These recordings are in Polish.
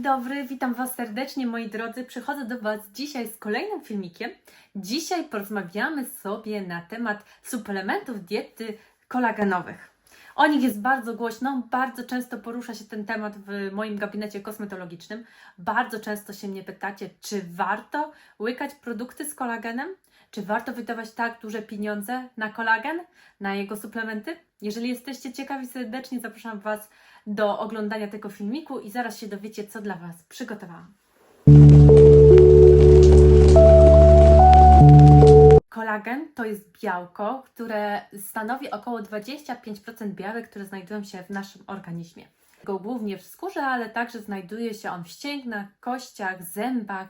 Dzień dobry, witam Was serdecznie moi drodzy. Przychodzę do Was dzisiaj z kolejnym filmikiem. Dzisiaj porozmawiamy sobie na temat suplementów diety kolagenowych. O nich jest bardzo głośno, bardzo często porusza się ten temat w moim gabinecie kosmetologicznym. Bardzo często się mnie pytacie, czy warto łykać produkty z kolagenem? Czy warto wydawać tak duże pieniądze na kolagen, na jego suplementy? Jeżeli jesteście ciekawi, serdecznie zapraszam Was do oglądania tego filmiku i zaraz się dowiecie, co dla Was przygotowałam. Kolagen to jest białko, które stanowi około 25% białek, które znajdują się w naszym organizmie. Go głównie w skórze, ale także znajduje się on w ścięgnach, kościach, zębach.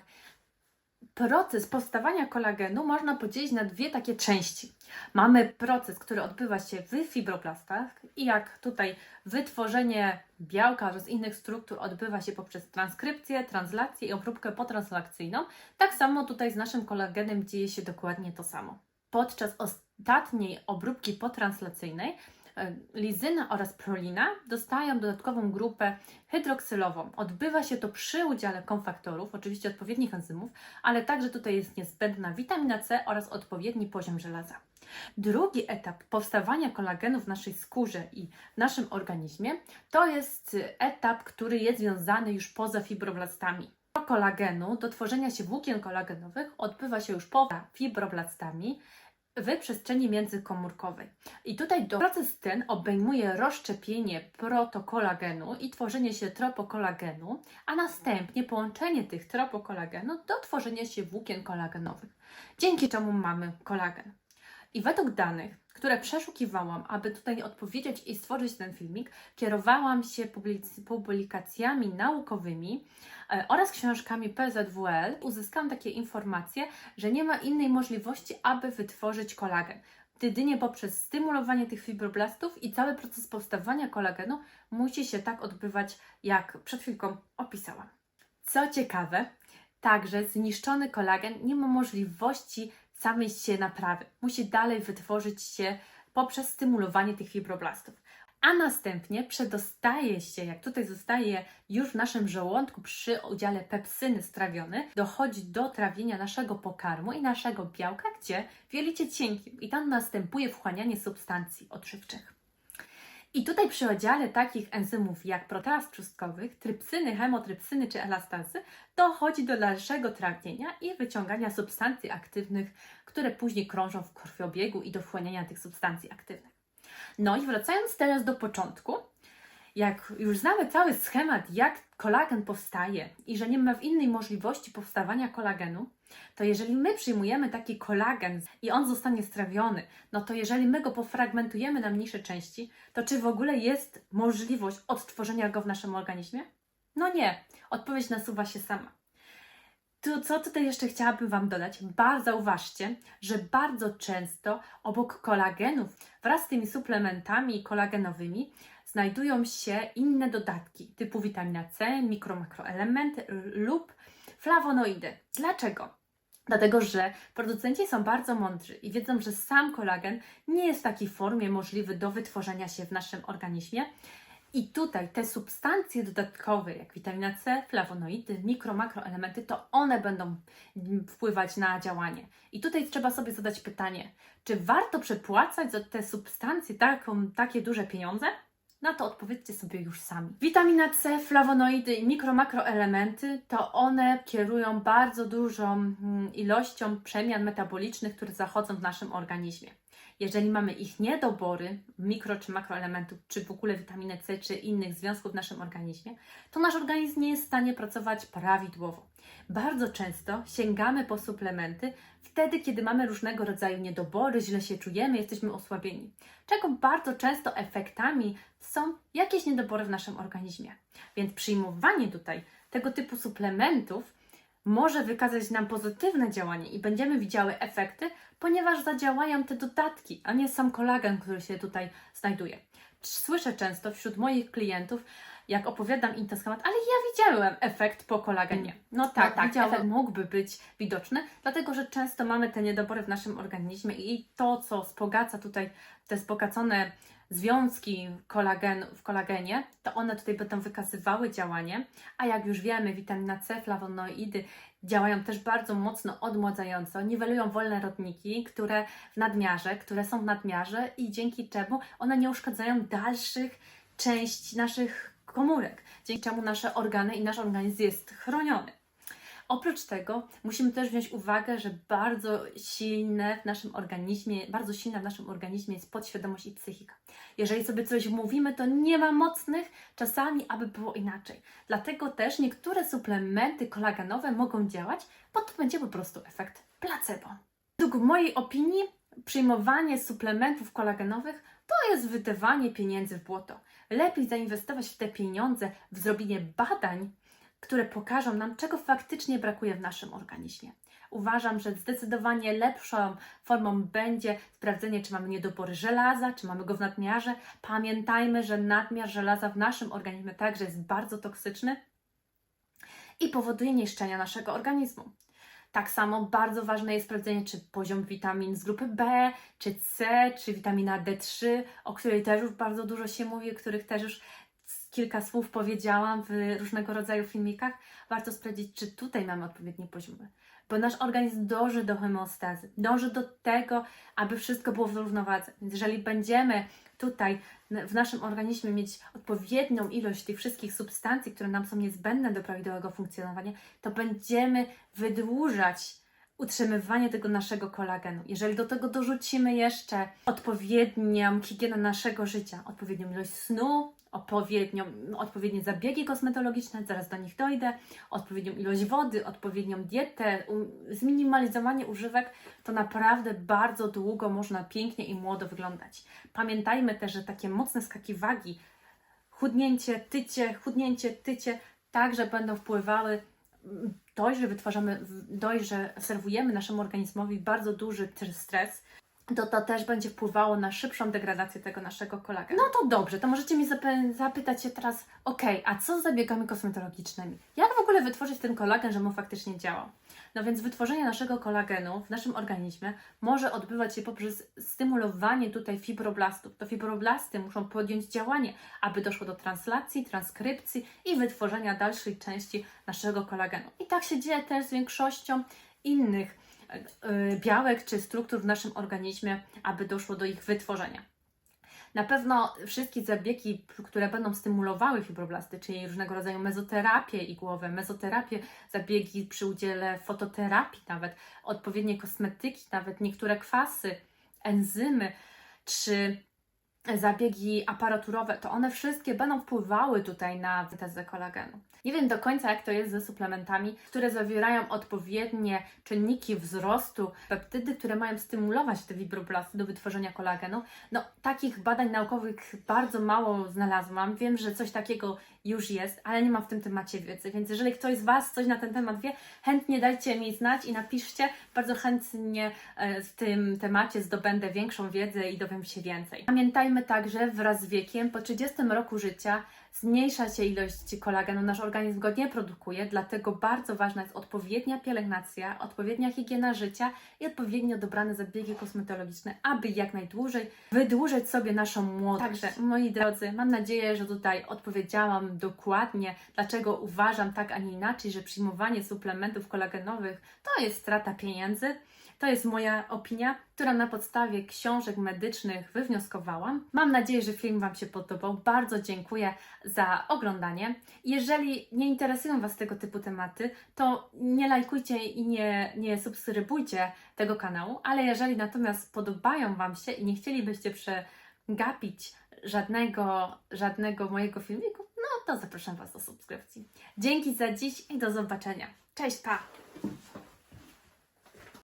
Proces powstawania kolagenu można podzielić na dwie takie części. Mamy proces, który odbywa się w fibroblastach i jak tutaj wytworzenie białka oraz innych struktur odbywa się poprzez transkrypcję, translację i obróbkę potranslakcyjną, tak samo tutaj z naszym kolagenem dzieje się dokładnie to samo. Podczas ostatniej obróbki potranslacyjnej lizyna oraz prolina dostają dodatkową grupę hydroksylową. Odbywa się to przy udziale kofaktorów, oczywiście odpowiednich enzymów, ale także tutaj jest niezbędna witamina C oraz odpowiedni poziom żelaza. Drugi etap powstawania kolagenu w naszej skórze i w naszym organizmie to jest etap, który jest związany już poza fibroblastami. Do kolagenu, do tworzenia się włókien kolagenowych odbywa się już poza fibroblastami w przestrzeni międzykomórkowej. I tutaj do- proces ten obejmuje rozszczepienie protokolagenu i tworzenie się tropokolagenu, a następnie połączenie tych tropokolagenu do tworzenia się włókien kolagenowych, dzięki czemu mamy kolagen. I według danych, które przeszukiwałam, aby tutaj odpowiedzieć i stworzyć ten filmik, kierowałam się publikacjami naukowymi e, oraz książkami PZWL. Uzyskałam takie informacje, że nie ma innej możliwości, aby wytworzyć kolagen. Jedynie poprzez stymulowanie tych fibroblastów i cały proces powstawania kolagenu musi się tak odbywać, jak przed chwilką opisałam. Co ciekawe, także zniszczony kolagen nie ma możliwości samej się naprawy. Musi dalej wytworzyć się poprzez stymulowanie tych fibroblastów. A następnie przedostaje się, jak tutaj zostaje już w naszym żołądku przy udziale pepsyny strawiony, dochodzi do trawienia naszego pokarmu i naszego białka, gdzie w jelicie cienkim i tam następuje wchłanianie substancji odżywczych. I tutaj przy udziale takich enzymów jak proteaz trzustkowych, trypsyny, hemotrypsyny czy elastazy dochodzi do dalszego trawnienia i wyciągania substancji aktywnych, które później krążą w krwiobiegu i do wchłaniania tych substancji aktywnych. No i wracając teraz do początku, jak już znamy cały schemat, jak kolagen powstaje i że nie ma w innej możliwości powstawania kolagenu, to jeżeli my przyjmujemy taki kolagen i on zostanie strawiony, no to jeżeli my go pofragmentujemy na mniejsze części, to czy w ogóle jest możliwość odtworzenia go w naszym organizmie? No nie. Odpowiedź nasuwa się sama. Tu, co tutaj jeszcze chciałabym Wam dodać? Bardzo zauważcie, że bardzo często obok kolagenów wraz z tymi suplementami kolagenowymi znajdują się inne dodatki typu witamina C, mikro-makroelementy lub flawonoidy. Dlaczego? Dlatego, że producenci są bardzo mądrzy i wiedzą, że sam kolagen nie jest w takiej formie możliwy do wytworzenia się w naszym organizmie. I tutaj te substancje dodatkowe, jak witamina C, flawonoidy, mikro, makroelementy, to one będą wpływać na działanie. I tutaj trzeba sobie zadać pytanie, czy warto przepłacać za te substancje taką, takie duże pieniądze? Na to odpowiedzcie sobie już sami. Witamina C, flawonoidy i mikro, makroelementy to one kierują bardzo dużą mm, ilością przemian metabolicznych, które zachodzą w naszym organizmie. Jeżeli mamy ich niedobory, mikro czy makroelementów, czy w ogóle witaminy C, czy innych związków w naszym organizmie, to nasz organizm nie jest w stanie pracować prawidłowo. Bardzo często sięgamy po suplementy wtedy, kiedy mamy różnego rodzaju niedobory, źle się czujemy, jesteśmy osłabieni. Czego bardzo często efektami są jakieś niedobory w naszym organizmie. Więc przyjmowanie tutaj tego typu suplementów może wykazać nam pozytywne działanie i będziemy widziały efekty, ponieważ zadziałają te dodatki, a nie sam kolagen, który się tutaj znajduje. Słyszę często wśród moich klientów, jak opowiadam im ten schemat, ale ja widziałem efekt po kolagenie. No tak, tak, widziałam. efekt mógłby być widoczny, dlatego że często mamy te niedobory w naszym organizmie i to, co wzbogaca tutaj te wzbogacone związki kolagenu, w kolagenie, to one tutaj będą wykazywały działanie, a jak już wiemy, witamina C, flawonoidy działają też bardzo mocno odmładzająco, niwelują wolne rodniki, które w nadmiarze, które są w nadmiarze i dzięki czemu one nie uszkadzają dalszych części naszych komórek, dzięki czemu nasze organy i nasz organizm jest chroniony. Oprócz tego musimy też wziąć uwagę, że bardzo silne w naszym organizmie, bardzo silna w naszym organizmie jest podświadomość i psychika. Jeżeli sobie coś mówimy, to nie ma mocnych czasami, aby było inaczej. Dlatego też niektóre suplementy kolagenowe mogą działać, bo to będzie po prostu efekt placebo. Według mojej opinii przyjmowanie suplementów kolagenowych to jest wydawanie pieniędzy w błoto. Lepiej zainwestować w te pieniądze w zrobienie badań, które pokażą nam, czego faktycznie brakuje w naszym organizmie. Uważam, że zdecydowanie lepszą formą będzie sprawdzenie, czy mamy niedobory żelaza, czy mamy go w nadmiarze. Pamiętajmy, że nadmiar żelaza w naszym organizmie także jest bardzo toksyczny i powoduje niszczenia naszego organizmu. Tak samo bardzo ważne jest sprawdzenie, czy poziom witamin z grupy B, czy C, czy witamina D3, o której też już bardzo dużo się mówi, o których też już kilka słów powiedziałam w różnego rodzaju filmikach. Warto sprawdzić, czy tutaj mamy odpowiednie poziomy. Bo nasz organizm dąży do homeostazy, dąży do tego, aby wszystko było w równowadze. Więc jeżeli będziemy tutaj w naszym organizmie mieć odpowiednią ilość tych wszystkich substancji, które nam są niezbędne do prawidłowego funkcjonowania, to będziemy wydłużać utrzymywanie tego naszego kolagenu. Jeżeli do tego dorzucimy jeszcze odpowiednią higienę naszego życia, odpowiednią ilość snu, odpowiednią, odpowiednie zabiegi kosmetologiczne, zaraz do nich dojdę, odpowiednią ilość wody, odpowiednią dietę, zminimalizowanie używek, to naprawdę bardzo długo można pięknie i młodo wyglądać. Pamiętajmy też, że takie mocne skaki wagi, chudnięcie, tycie, chudnięcie, tycie, także będą wpływały dość, że wytwarzamy, dość, że serwujemy naszemu organizmowi bardzo duży stres, to to też będzie wpływało na szybszą degradację tego naszego kolagenu. No to dobrze, to możecie mi zapy- zapytać się teraz, ok, a co z zabiegami kosmetologicznymi? Jak w ogóle wytworzyć ten kolagen, żeby on faktycznie działał? No więc wytworzenie naszego kolagenu w naszym organizmie może odbywać się poprzez stymulowanie tutaj fibroblastów. To fibroblasty muszą podjąć działanie, aby doszło do translacji, transkrypcji i wytworzenia dalszej części naszego kolagenu. I tak się dzieje też z większością innych białek czy struktur w naszym organizmie, aby doszło do ich wytworzenia. Na pewno wszystkie zabiegi, które będą stymulowały fibroblasty, czyli różnego rodzaju mezoterapię igłowe, mezoterapię, zabiegi przy udziale fototerapii, nawet odpowiednie kosmetyki, nawet niektóre kwasy, enzymy, czy zabiegi aparaturowe, to one wszystkie będą wpływały tutaj na syntezę kolagenu. Nie wiem do końca, jak to jest ze suplementami, które zawierają odpowiednie czynniki wzrostu, peptydy, które mają stymulować te fibroblasty do wytworzenia kolagenu. No, takich badań naukowych bardzo mało znalazłam. Wiem, że coś takiego już jest, ale nie mam w tym temacie wiedzy, więc jeżeli ktoś z Was coś na ten temat wie, chętnie dajcie mi znać i napiszcie. Bardzo chętnie e, w tym temacie zdobędę większą wiedzę i dowiem się więcej. Pamiętajmy także, wraz z wiekiem, po 30 roku życia zmniejsza się ilość kolagenu, nasz organizm go nie produkuje, dlatego bardzo ważna jest odpowiednia pielęgnacja, odpowiednia higiena życia i odpowiednio dobrane zabiegi kosmetologiczne, aby jak najdłużej wydłużyć sobie naszą młodość. Także, moi drodzy, mam nadzieję, że tutaj odpowiedziałam dokładnie, dlaczego uważam tak, a nie inaczej, że przyjmowanie suplementów kolagenowych to jest strata pieniędzy. To jest moja opinia, która na podstawie książek medycznych wywnioskowałam. Mam nadzieję, że film Wam się podobał. Bardzo dziękuję za oglądanie. Jeżeli nie interesują Was tego typu tematy, to nie lajkujcie i nie, nie subskrybujcie tego kanału, ale jeżeli natomiast podobają Wam się i nie chcielibyście przegapić żadnego, żadnego mojego filmiku, to zapraszam Was do subskrypcji. Dzięki za dziś i do zobaczenia. Cześć, pa!